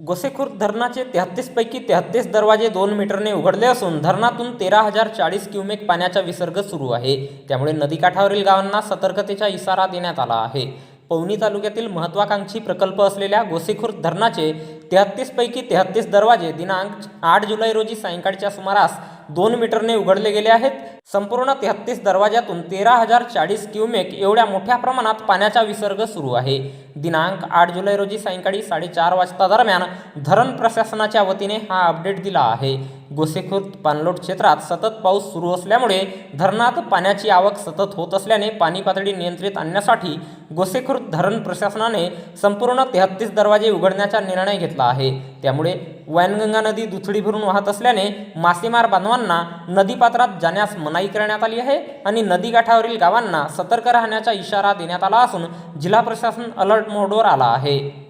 गोसेखुर्द धरणाचे तेहत्तीसपैकी तेहत्तीस दरवाजे दोन मीटरने उघडले असून धरणातून तेरा हजार चाळीस क्युमेक पाण्याचा विसर्ग सुरू आहे. त्यामुळे नदीकाठावरील गावांना सतर्कतेचा इशारा देण्यात आला आहे. पवनी तालुक्यातील महत्वाकांक्षी प्रकल्प असलेल्या गोसेखुर्द धरणाचे तेहत्तीसपैकी तेहत्तीस दरवाजे दिनांक आठ जुलै रोजी सायंकाळच्या सुमारास दोन मीटरने उघडले गेले आहेत. संपूर्ण तेहत्तीस दरवाज्यातून तेरा हजार चाळीस क्युमेक एवढ्या मोठ्या प्रमाणात पाण्याचा विसर्ग सुरू आहे. दिनांक आठ जुलै रोजी सायंकाळी साडेचार वाजता दरम्यान धरण प्रशासनाच्या वतीने हा अपडेट दिला आहे. गोसेखुर्द पाणलोट क्षेत्रात सतत पाऊस सुरू असल्यामुळे धरणात पाण्याची आवक सतत होत असल्याने पाणी पातळी नियंत्रित आणण्यासाठी गोसेखुर्द धरण प्रशासनाने संपूर्ण तेहत्तीस दरवाजे उघडण्याचा निर्णय घेतला आहे. त्यामुळे वैनगंगा नदी दुथडी भरून वाहत असल्याने मासेमार बांधवांना नदीपात्रात जाण्यास मनाई करण्यात आली आहे आणि नदीकाठावरील गावांना सतर्क राहण्याचा इशारा देण्यात आला असून जिल्हा प्रशासन अलर्ट मोडवर आला आहे.